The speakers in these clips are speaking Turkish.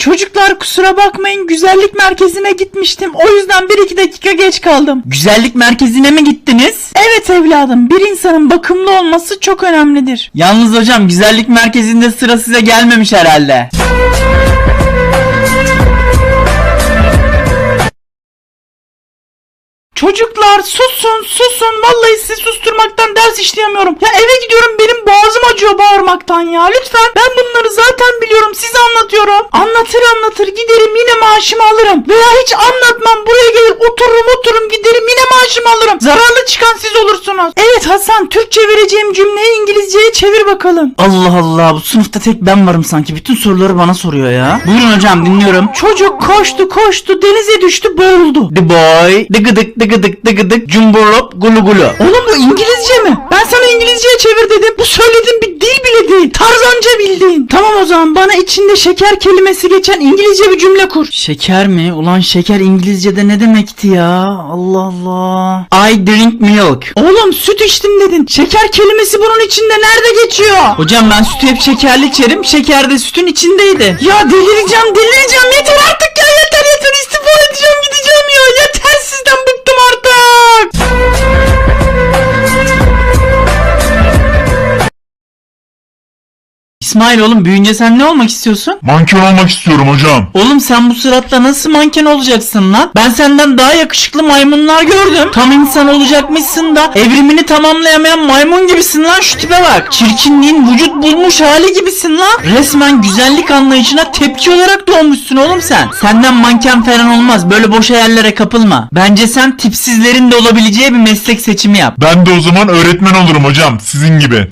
Çocuklar kusura bakmayın güzellik merkezine gitmiştim. O yüzden 1-2 dakika geç kaldım. Güzellik merkezine mi gittiniz? Evet evladım. Bir insanın bakımlı olması çok önemlidir. Yalnız hocam güzellik merkezinde sıra size gelmemiş herhalde. Çocuklar susun susun vallahi sizi susturmaktan ders işleyemiyorum. Ya eve gidiyorum benim boğazım acıyor bağırmaktan ya lütfen. Ben bunları zaten biliyorum size anlatıyorum. Anlatır anlatır giderim yine maaşımı alırım. Veya hiç anlatmam buraya gelir otururum otururum giderim yine maaşımı alırım. Zararlı çıkan siz olursunuz. Evet Hasan Türkçe vereceğim cümleyi İngilizceye çevir bakalım. Allah Allah bu sınıfta tek ben varım sanki. Bütün soruları bana soruyor ya. Buyurun hocam dinliyorum. Çocuk koştu koştu denize düştü boğuldu. The boy dıgıdık dıgıdık dıgıdık cumburlop gulu gulu. Oğlum bu İngilizce mi? Ben sana İngilizceye çevir dedim. Bu söylediğin bir dil bile değil. Tarzanca bildiğin. Tamam o zaman bana içinde şeker kelimesi geçen İngilizce bir cümle kur. Şeker mi? Ulan şeker İngilizce'de ne demekti ya? Allah Allah. I drink milk. Oğlum süt içtim dedin. Şeker kelimesi bunun içinde nerede geçiyor? Hocam ben sütü hep şekerli içerim. Şeker de sütün içindeydi. Ya delireceğim delireceğim. Yeter İsmail oğlum büyüyünce sen ne olmak istiyorsun? Manken olmak istiyorum hocam. Oğlum sen bu suratla nasıl manken olacaksın lan? Ben senden daha yakışıklı maymunlar gördüm. Tam insan olacakmışsın da evrimini tamamlayamayan maymun gibisin lan şu tipe bak. Çirkinliğin vücut bulmuş hali gibisin lan. Resmen güzellik anlayışına tepki olarak doğmuşsun oğlum sen. Senden manken falan olmaz. Böyle boş hayallere kapılma. Bence sen tipsizlerin de olabileceği bir meslek seçimi yap. Ben de o zaman öğretmen olurum hocam. Sizin gibi.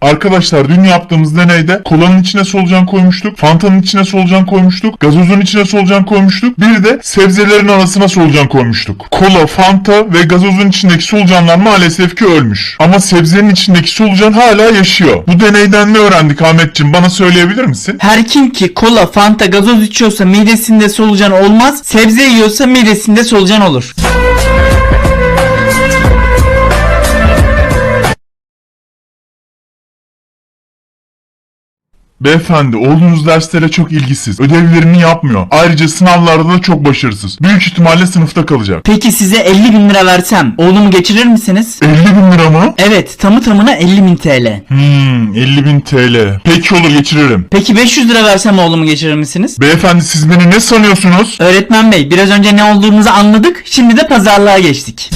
Arkadaşlar dün yaptığımız deneyde kolanın içine solucan koymuştuk, fantanın içine solucan koymuştuk, gazozun içine solucan koymuştuk, bir de sebzelerin arasına solucan koymuştuk. Kola, fanta ve gazozun içindeki solucanlar maalesef ki ölmüş. Ama sebzenin içindeki solucan hala yaşıyor. Bu deneyden ne öğrendik Ahmetciğim bana söyleyebilir misin? Her kim ki kola, fanta, gazoz içiyorsa midesinde solucan olmaz, sebze yiyorsa midesinde solucan olur. Beyefendi oğlunuz derslere çok ilgisiz. Ödevlerini yapmıyor. Ayrıca sınavlarda da çok başarısız. Büyük ihtimalle sınıfta kalacak. Peki size 50 bin lira versem oğlumu geçirir misiniz? 50 bin lira mı? Evet tamı tamına 50 bin TL. Hmm 50 bin TL. Peki olur geçiririm. Peki 500 lira versem oğlumu geçirir misiniz? Beyefendi siz beni ne sanıyorsunuz? Öğretmen bey biraz önce ne olduğumuzu anladık şimdi de pazarlığa geçtik.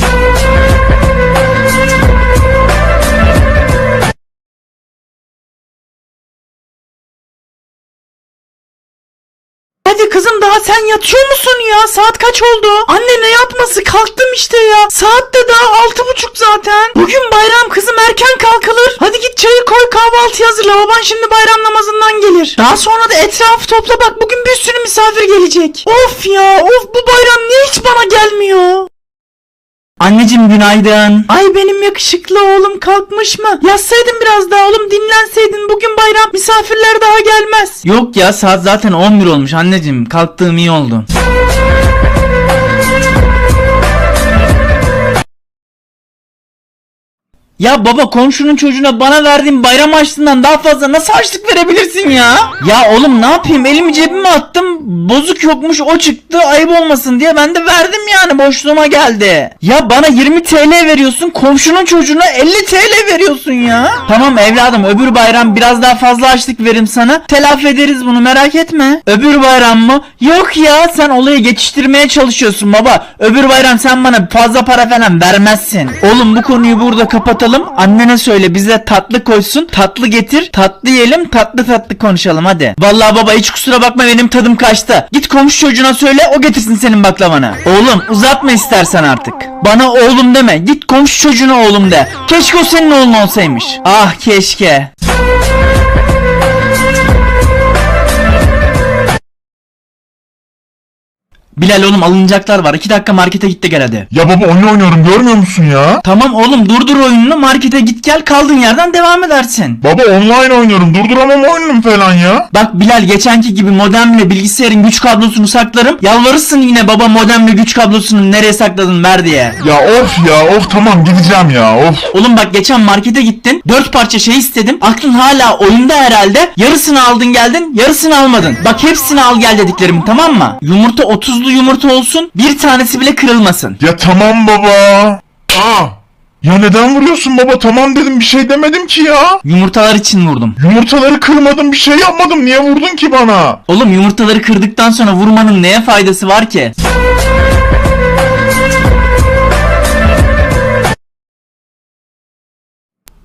Kızım daha sen yatıyor musun ya? Saat kaç oldu? Anne ne yatması? Kalktım işte ya. Saat de daha altı buçuk zaten. Bugün bayram kızım erken kalkılır. Hadi git çayı koy kahvaltı hazırla. Baban şimdi bayram namazından gelir. Daha sonra da etrafı topla bak bugün bir sürü misafir gelecek. Of ya of bu bayram niye hiç bana gelmiyor? Anneciğim günaydın. Ay benim yakışıklı oğlum kalkmış mı? Yatsaydın biraz daha oğlum dinlenseydin. Bugün bayram misafirler daha gelmez. Yok ya saat zaten 11 olmuş anneciğim. Kalktığım iyi oldu. Ya baba komşunun çocuğuna bana verdiğin bayram harçlığından daha fazla nasıl harçlık verebilirsin ya? Ya oğlum ne yapayım elimi cebime attım bozuk yokmuş o çıktı ayıp olmasın diye ben de verdim yani boşluğuma geldi. Ya bana 20 TL veriyorsun komşunun çocuğuna 50 TL veriyorsun ya. Tamam evladım öbür bayram biraz daha fazla harçlık veririm sana telafi ederiz bunu merak etme. Öbür bayram mı? Yok ya sen olayı geçiştirmeye çalışıyorsun baba. Öbür bayram sen bana fazla para falan vermezsin. Oğlum bu konuyu burada kapatalım. Annene söyle bize tatlı koysun. Tatlı getir. Tatlı yiyelim. Tatlı tatlı konuşalım hadi. Vallahi baba hiç kusura bakma benim tadım kaçtı. Git komşu çocuğuna söyle o getirsin senin baklavanı. Oğlum uzatma istersen artık. Bana oğlum deme. Git komşu çocuğuna oğlum de. Keşke o senin oğlun olsaymış. Ah keşke. Bilal oğlum alınacaklar var. 2 dakika markete git de gel hadi. Ya baba oyun oynuyorum görmüyor musun ya? Tamam oğlum durdur oyununu markete git gel kaldığın yerden devam edersin. Baba online oynuyorum durduramam oyunum falan ya. Bak Bilal geçenki gibi modemle bilgisayarın güç kablosunu saklarım. Yalvarırsın yine baba modemle güç kablosunu nereye sakladın ver diye. Ya of ya of tamam gideceğim ya of. Oğlum bak geçen markete gittin. 4 parça şey istedim. Aklın hala oyunda herhalde. Yarısını aldın geldin yarısını almadın. Bak hepsini al gel dediklerim tamam mı? Yumurta 30'lu yumurta olsun. Bir tanesi bile kırılmasın. Ya tamam baba. Aa. Ya neden vuruyorsun baba tamam dedim bir şey demedim ki ya. Yumurtalar için vurdum. Yumurtaları kırmadım bir şey yapmadım niye vurdun ki bana? Oğlum yumurtaları kırdıktan sonra vurmanın neye faydası var ki?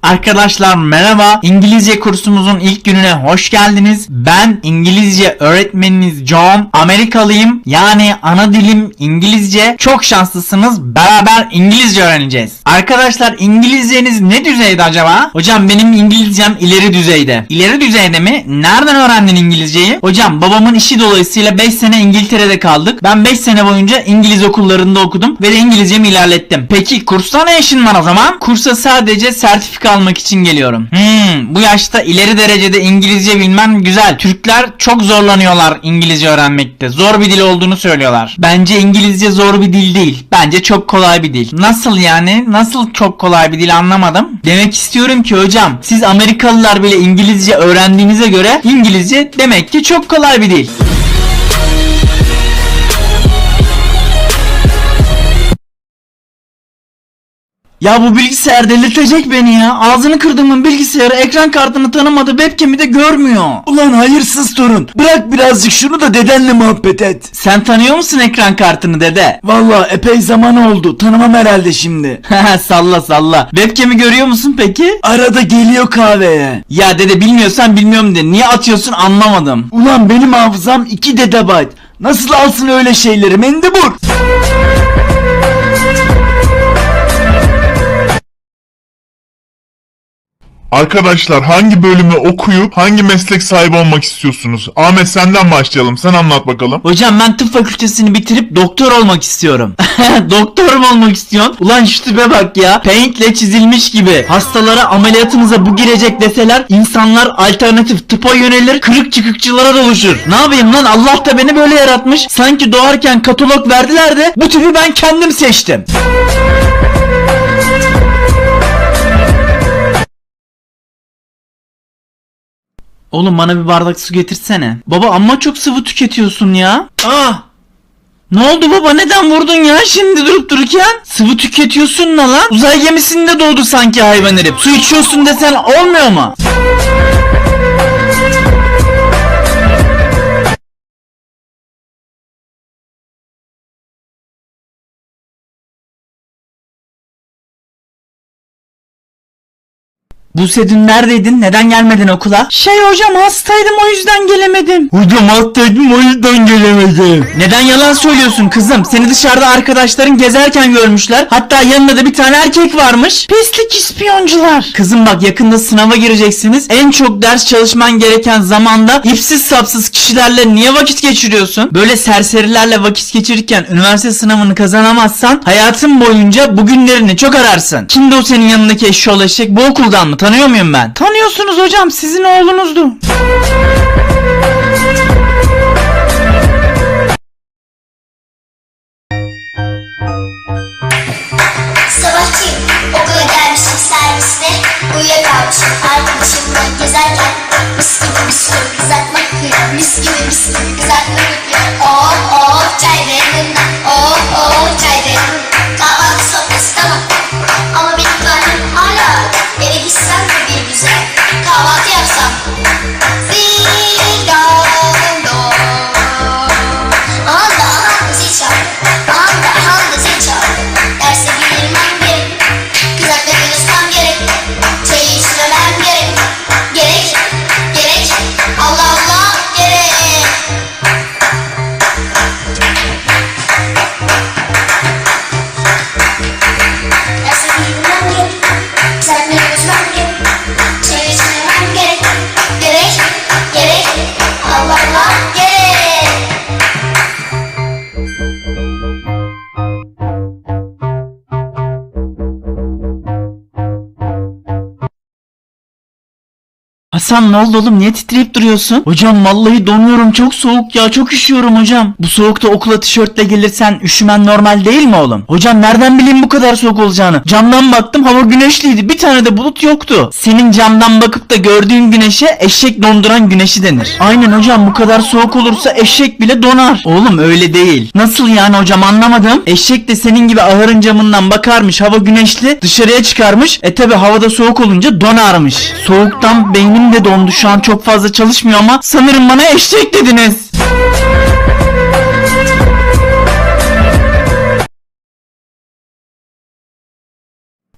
Arkadaşlar merhaba. İngilizce kursumuzun ilk gününe hoş geldiniz. Ben İngilizce öğretmeniniz John. Amerikalıyım. Yani ana dilim İngilizce. Çok şanslısınız. Beraber İngilizce öğreneceğiz. Arkadaşlar İngilizceniz ne düzeyde acaba? Hocam benim İngilizcem ileri düzeyde. İleri düzeyde mi? Nereden öğrendin İngilizceyi? Hocam babamın işi dolayısıyla 5 sene İngiltere'de kaldık. Ben 5 sene boyunca İngiliz okullarında okudum ve de İngilizcemi ilerlettim. Peki kursta ne işin var o zaman? Kursa sadece sertifika almak için geliyorum. Hmm, bu yaşta ileri derecede İngilizce bilmem güzel. Türkler çok zorlanıyorlar İngilizce öğrenmekte. Zor bir dil olduğunu söylüyorlar. Bence İngilizce zor bir dil değil. Bence çok kolay bir dil. Nasıl yani? Nasıl çok kolay bir dil anlamadım. Demek istiyorum ki hocam siz Amerikalılar bile İngilizce öğrendiğinize göre İngilizce demek ki çok kolay bir dil. Ya bu bilgisayar delirtecek beni ya. Ağzını kırdığımın bilgisayarı ekran kartını tanımadı webcam'i de görmüyor. Ulan hayırsız torun. Bırak birazcık şunu da dedenle muhabbet et. Sen tanıyor musun ekran kartını dede? Valla epey zaman oldu. Tanımam herhalde şimdi. salla salla. Webcam'i görüyor musun peki? Arada geliyor kahveye. Ya dede bilmiyorsan bilmiyorum de. Niye atıyorsun anlamadım. Ulan benim hafızam 2 dedebayt. Nasıl alsın öyle şeyleri mendebur? Arkadaşlar hangi bölümü okuyup hangi meslek sahibi olmak istiyorsunuz? Ahmet senden başlayalım sen anlat bakalım. Hocam ben tıp fakültesini bitirip doktor olmak istiyorum. doktor mu olmak istiyorsun? Ulan şu tipe bak ya. Paintle çizilmiş gibi. Hastalara ameliyatınıza bu girecek deseler insanlar alternatif tıpa yönelir kırık çıkıkçılara doluşur. Ne yapayım lan Allah da beni böyle yaratmış. Sanki doğarken katalog verdiler de bu tipi ben kendim seçtim. Oğlum bana bir bardak su getirsene. Baba amma çok sıvı tüketiyorsun ya. Ah! Ne oldu baba neden vurdun ya şimdi durup dururken? Sıvı tüketiyorsun ne lan? Uzay gemisinde doğdu sanki hayvan herif. Su içiyorsun desen olmuyor mu? Buse dün neredeydin? Neden gelmedin okula? Şey hocam hastaydım o yüzden gelemedim. Hocam hastaydım o yüzden gelemedim. Neden yalan söylüyorsun kızım? Seni dışarıda arkadaşların gezerken görmüşler. Hatta yanında da bir tane erkek varmış. Pislik ispiyoncular. Kızım bak yakında sınava gireceksiniz. En çok ders çalışman gereken zamanda ipsiz sapsız kişilerle niye vakit geçiriyorsun? Böyle serserilerle vakit geçirirken üniversite sınavını kazanamazsan hayatın boyunca bugünlerini çok ararsın. Kimdi o senin yanındaki eşşoğlu eşek? Bu okuldan mı? Tanıyor muyum ben? Tanıyorsunuz hocam. Sizin oğlunuzdu. Hasan ne oldu oğlum niye titreyip duruyorsun? Hocam vallahi donuyorum çok soğuk ya çok üşüyorum hocam. Bu soğukta okula tişörtle gelirsen üşümen normal değil mi oğlum? Hocam nereden bileyim bu kadar soğuk olacağını? Camdan baktım hava güneşliydi bir tane de bulut yoktu. Senin camdan bakıp da gördüğün güneşe eşek donduran güneşi denir. Aynen hocam bu kadar soğuk olursa eşek bile donar. Oğlum öyle değil. Nasıl yani hocam anlamadım. Eşek de senin gibi ahırın camından bakarmış hava güneşli dışarıya çıkarmış. E tabi havada soğuk olunca donarmış. Soğuktan beynim de dondu şu an çok fazla çalışmıyor ama sanırım bana eşek dediniz.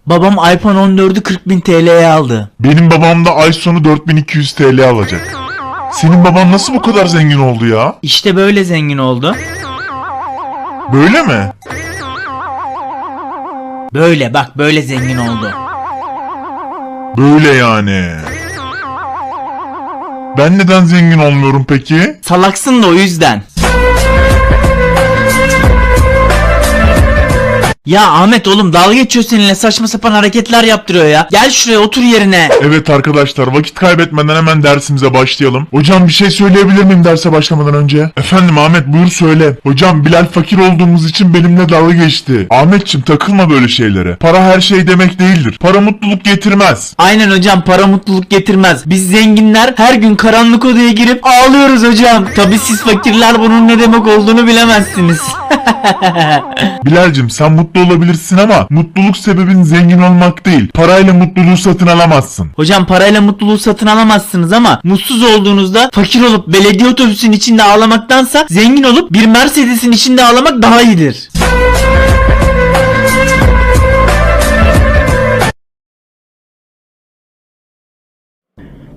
Babam iPhone 14'ü 40 bin TL'ye aldı. Benim babam da ay sonu 4200 TL alacak. Senin baban nasıl bu kadar zengin oldu ya? İşte böyle zengin oldu. Böyle mi? Böyle bak böyle zengin oldu. Böyle yani. Ben neden zengin olmuyorum peki? Salaksın da o yüzden. Ya Ahmet oğlum dalga geçiyor seninle saçma sapan hareketler yaptırıyor ya. Gel şuraya otur yerine. Evet arkadaşlar vakit kaybetmeden hemen dersimize başlayalım. Hocam bir şey söyleyebilir miyim derse başlamadan önce? Efendim Ahmet buyur söyle. Hocam Bilal fakir olduğumuz için benimle dalga geçti. Ahmetçim takılma böyle şeylere. Para her şey demek değildir. Para mutluluk getirmez. Aynen hocam para mutluluk getirmez. Biz zenginler her gün karanlık odaya girip ağlıyoruz hocam. Tabi siz fakirler bunun ne demek olduğunu bilemezsiniz. Bilal'cim sen mutlu olabilirsin ama mutluluk sebebin zengin olmak değil. Parayla mutluluğu satın alamazsın. hocam parayla mutluluğu satın alamazsınız ama mutsuz olduğunuzda fakir olup belediye otobüsünün içinde ağlamaktansa zengin olup bir Mercedes'in içinde ağlamak daha iyidir.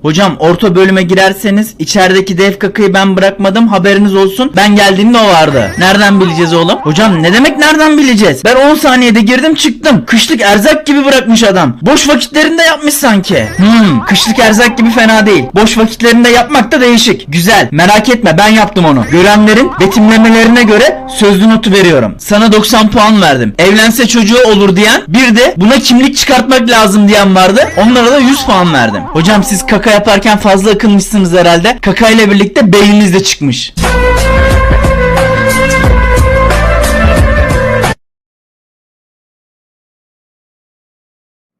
Hocam orta bölüme girerseniz içerideki dev kakayı ben bırakmadım haberiniz olsun. Ben geldiğimde o vardı. Nereden bileceğiz oğlum? Hocam ne demek nereden bileceğiz? Ben 10 saniyede girdim çıktım. Kışlık erzak gibi bırakmış adam. Boş vakitlerinde yapmış sanki. Hmm kışlık erzak gibi fena değil. Boş vakitlerinde yapmak da değişik. Güzel merak etme ben yaptım onu. Görenlerin betimlemelerine göre sözlü notu veriyorum. Sana 90 puan verdim. Evlense çocuğu olur diyen bir de buna kimlik çıkartmak lazım diyen vardı. Onlara da 100 puan verdim. Hocam siz kaka yaparken fazla akılmışsınız herhalde. Kaka ile birlikte beyniniz de çıkmış.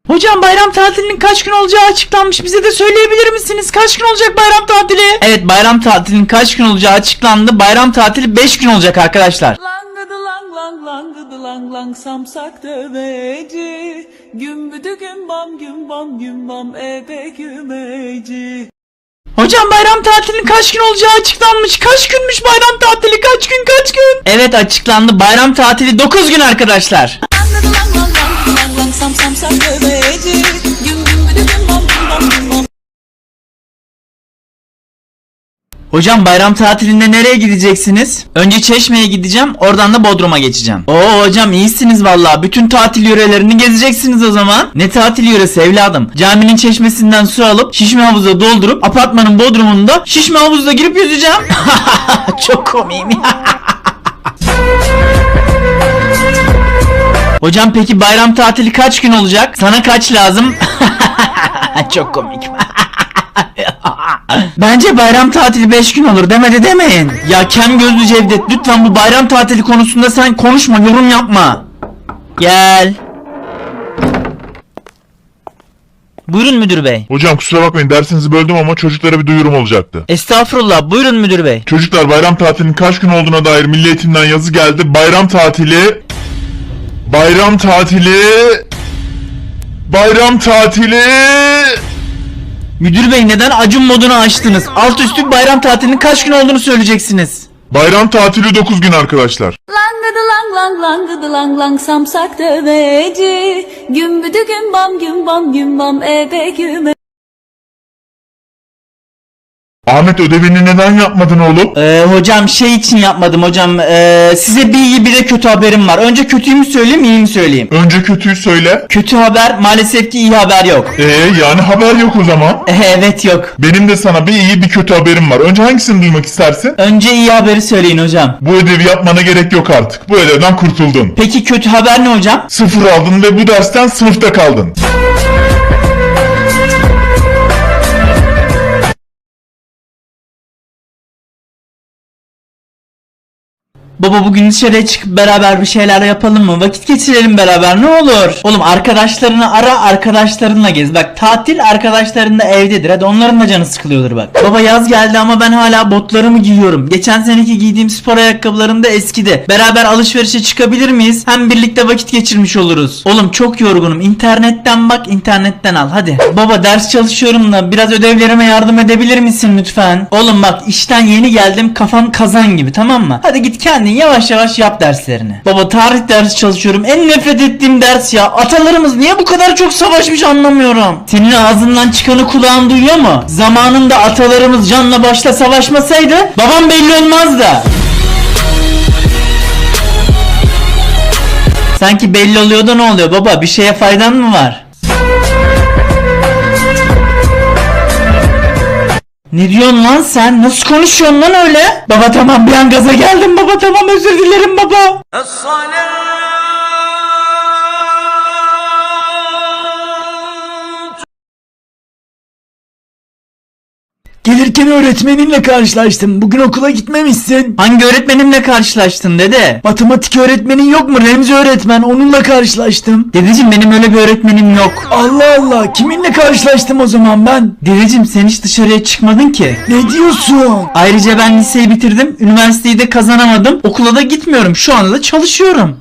Hocam bayram tatilinin kaç gün olacağı açıklanmış. Bize de söyleyebilir misiniz? Kaç gün olacak bayram tatili? Evet bayram tatilinin kaç gün olacağı açıklandı. Bayram tatili 5 gün olacak arkadaşlar. Langıdı lang lang langıdı lang lang samsak döveci Gümbüdü gümbam gümbam gümbam ebe gümeci Hocam bayram tatilinin kaç gün olacağı açıklanmış. Kaç günmüş bayram tatili? Kaç gün kaç gün? Evet açıklandı. Bayram tatili 9 gün arkadaşlar. Langıdı lang lang lang lang lang sam samsak döveci Hocam bayram tatilinde nereye gideceksiniz? Önce Çeşme'ye gideceğim, oradan da Bodrum'a geçeceğim. Oo hocam iyisiniz valla. Bütün tatil yörelerini gezeceksiniz o zaman. Ne tatil yöresi evladım? Caminin çeşmesinden su alıp şişme havuza doldurup apartmanın bodrumunda şişme havuzda girip yüzeceğim. Çok komiyim Hocam peki bayram tatili kaç gün olacak? Sana kaç lazım? Çok komik. Bence bayram tatili 5 gün olur demedi demeyin. Ya kem gözlü Cevdet lütfen bu bayram tatili konusunda sen konuşma yorum yapma. Gel. Buyurun müdür bey. Hocam kusura bakmayın dersinizi böldüm ama çocuklara bir duyurum olacaktı. Estağfurullah buyurun müdür bey. Çocuklar bayram tatilinin kaç gün olduğuna dair Milli Eğitim'den yazı geldi. Bayram tatili... Bayram tatili... Bayram tatili... Müdür bey neden acun modunu açtınız? Alt üstü bayram tatilinin kaç gün olduğunu söyleyeceksiniz. Bayram tatili 9 gün arkadaşlar. Langıdı lang lang langıdı lang lang samsak döveci Gümbüdü gümbam gümbam gümbam ebe gümeci Ahmet ödevini neden yapmadın oğlum? Ee, hocam şey için yapmadım hocam. Ee, size bir iyi bir de kötü haberim var. Önce kötüyü mü söyleyeyim iyi mi söyleyeyim? Önce kötüyü söyle. Kötü haber maalesef ki iyi haber yok. Ee yani haber yok o zaman. Ee, evet yok. Benim de sana bir iyi bir kötü haberim var. Önce hangisini duymak istersin? Önce iyi haberi söyleyin hocam. Bu ödevi yapmana gerek yok artık. Bu ödevden kurtuldun. Peki kötü haber ne hocam? Sıfır aldın ve bu dersten sınıfta kaldın. Baba bugün dışarıya çıkıp beraber bir şeyler yapalım mı? Vakit geçirelim beraber ne olur? Oğlum arkadaşlarını ara arkadaşlarınla gez. Bak tatil arkadaşların da evdedir. Hadi onların da canı sıkılıyordur bak. Baba yaz geldi ama ben hala botlarımı giyiyorum. Geçen seneki giydiğim spor ayakkabılarım da eskidi. Beraber alışverişe çıkabilir miyiz? Hem birlikte vakit geçirmiş oluruz. Oğlum çok yorgunum. İnternetten bak internetten al hadi. Baba ders çalışıyorum da biraz ödevlerime yardım edebilir misin lütfen? Oğlum bak işten yeni geldim kafam kazan gibi tamam mı? Hadi git kendin yavaş yavaş yap derslerini. Baba tarih dersi çalışıyorum. En nefret ettiğim ders ya. Atalarımız niye bu kadar çok savaşmış anlamıyorum. Senin ağzından çıkanı kulağın duyuyor mu? Zamanında atalarımız canla başla savaşmasaydı babam belli olmazdı. Sanki belli oluyor da ne oluyor baba? Bir şeye faydan mı var? Ne diyorsun lan sen? Nasıl konuşuyorsun lan öyle? Baba tamam bir an gaza geldim baba tamam özür dilerim baba. Gelirken öğretmeninle karşılaştım. Bugün okula gitmemişsin. Hangi öğretmenimle karşılaştın dede? Matematik öğretmenin yok mu? Remzi öğretmen. Onunla karşılaştım. Dedeciğim benim öyle bir öğretmenim yok. Allah Allah. Kiminle karşılaştım o zaman ben? Dedeciğim sen hiç dışarıya çıkmadın ki. Ne diyorsun? Ayrıca ben liseyi bitirdim. Üniversiteyi de kazanamadım. Okula da gitmiyorum. Şu anda da çalışıyorum.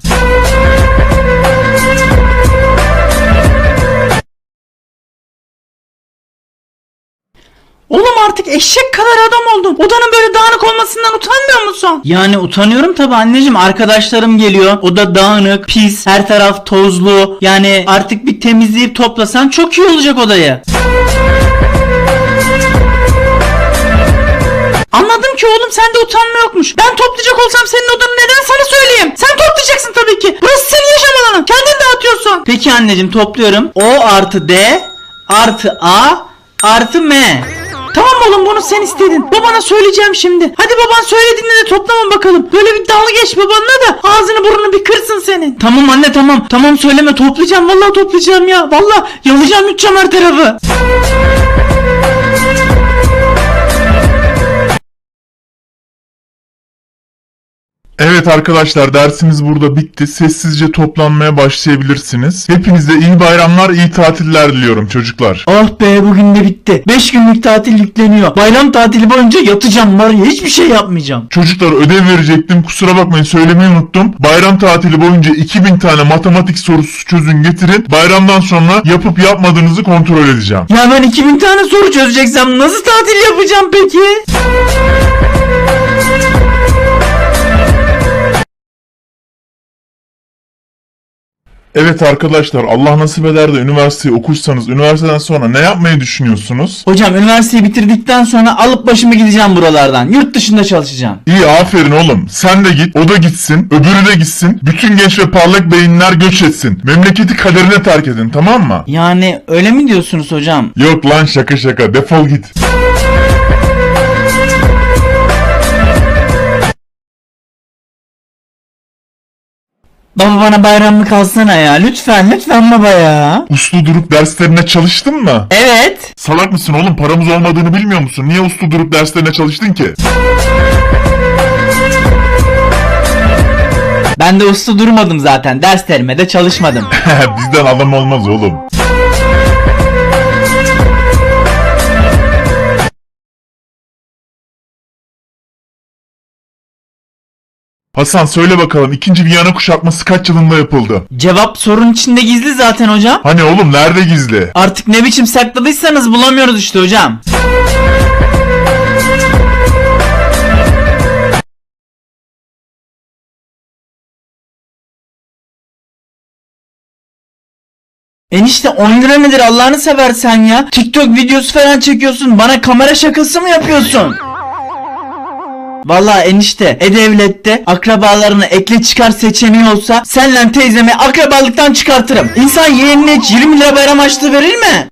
Oğlum artık eşek kadar adam oldun. Odanın böyle dağınık olmasından utanmıyor musun? Yani utanıyorum tabi anneciğim. Arkadaşlarım geliyor. O da dağınık, pis, her taraf tozlu. Yani artık bir temizleyip toplasan çok iyi olacak odayı. Anladım ki oğlum sende utanma yokmuş. Ben toplayacak olsam senin odanı neden sana söyleyeyim? Sen toplayacaksın tabii ki. Burası senin yaşam alanın. Kendin dağıtıyorsun. Peki anneciğim topluyorum. O artı D artı A artı M. Tamam oğlum bunu sen istedin. Babana söyleyeceğim şimdi. Hadi baban söylediğinde de toplama bakalım. Böyle bir dalga geç babanla da ağzını burnunu bir kırsın senin. Tamam anne tamam. Tamam söyleme toplayacağım. Vallahi toplayacağım ya. Vallahi yalayacağım yutacağım her tarafı. Evet arkadaşlar dersimiz burada bitti. Sessizce toplanmaya başlayabilirsiniz. Hepinize iyi bayramlar, iyi tatiller diliyorum çocuklar. Oh be bugün de bitti. 5 günlük tatil yükleniyor. Bayram tatili boyunca yatacağım var ya hiçbir şey yapmayacağım. Çocuklar ödev verecektim. Kusura bakmayın söylemeyi unuttum. Bayram tatili boyunca 2000 tane matematik sorusu çözün getirin. Bayramdan sonra yapıp yapmadığınızı kontrol edeceğim. Ya ben 2000 tane soru çözeceksem nasıl tatil yapacağım peki? Evet arkadaşlar Allah nasip eder de üniversiteyi okursanız üniversiteden sonra ne yapmayı düşünüyorsunuz? Hocam üniversiteyi bitirdikten sonra alıp başımı gideceğim buralardan. Yurt dışında çalışacağım. İyi aferin oğlum. Sen de git, o da gitsin, öbürü de gitsin. Bütün genç ve parlak beyinler göç etsin. Memleketi kaderine terk edin tamam mı? Yani öyle mi diyorsunuz hocam? Yok lan şaka şaka defol git. Baba bana bayramlık alsana ya. Lütfen lütfen baba ya. Uslu durup derslerine çalıştın mı? Evet. Salak mısın oğlum paramız olmadığını bilmiyor musun? Niye uslu durup derslerine çalıştın ki? Ben de uslu durmadım zaten. Derslerime de çalışmadım. Bizden adam olmaz oğlum. Hasan söyle bakalım ikinci Viyana kuşatması kaç yılında yapıldı? Cevap sorun içinde gizli zaten hocam. Hani oğlum nerede gizli? Artık ne biçim sakladıysanız bulamıyoruz işte hocam. Enişte 10 lira nedir Allah'ını seversen ya? TikTok videosu falan çekiyorsun. Bana kamera şakası mı yapıyorsun? Vallahi enişte e-devlette akrabalarını ekle çıkar seçeneği olsa senle teyzemi akrabalıktan çıkartırım. İnsan yeğenine hiç 20 lira bayram açlığı verir mi?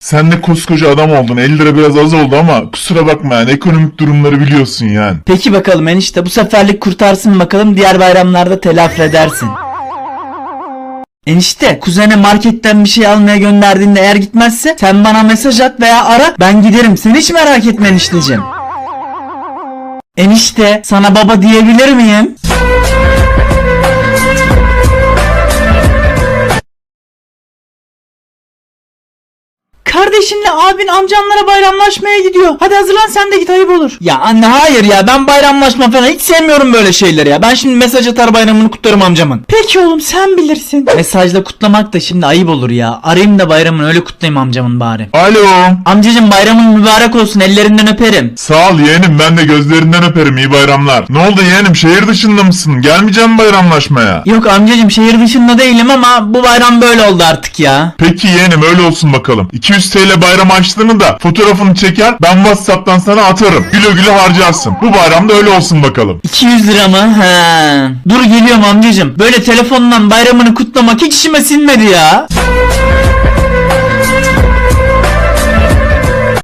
Sen de koskoca adam oldun 50 lira biraz az oldu ama kusura bakma yani ekonomik durumları biliyorsun yani. Peki bakalım enişte bu seferlik kurtarsın bakalım diğer bayramlarda telafi edersin. Enişte kuzene marketten bir şey almaya gönderdiğinde eğer gitmezse sen bana mesaj at veya ara ben giderim sen hiç merak etme enişteciğim. Enişte sana baba diyebilir miyim? Kardeşinle abin amcanlara bayramlaşmaya gidiyor. Hadi hazırlan sen de git ayıp olur. Ya anne hayır ya ben bayramlaşma falan hiç sevmiyorum böyle şeyleri ya. Ben şimdi mesaj atar bayramını kutlarım amcamın. Peki oğlum sen bilirsin. Mesajla kutlamak da şimdi ayıp olur ya. Arayayım da bayramını öyle kutlayayım amcamın bari. Alo. Amcacım bayramın mübarek olsun ellerinden öperim. Sağ ol yeğenim ben de gözlerinden öperim iyi bayramlar. Ne oldu yeğenim şehir dışında mısın? Gelmeyeceğim bayramlaşmaya? Yok amcacım şehir dışında değilim ama bu bayram böyle oldu artık ya. Peki yeğenim öyle olsun bakalım. 200 TL bayram açtığını da fotoğrafını çeker ben Whatsapp'tan sana atarım. Güle güle harcarsın. Bu bayramda öyle olsun bakalım. 200 lira mı? He. Dur geliyorum amcacım. Böyle telefondan bayramını kutlamak hiç işime sinmedi ya.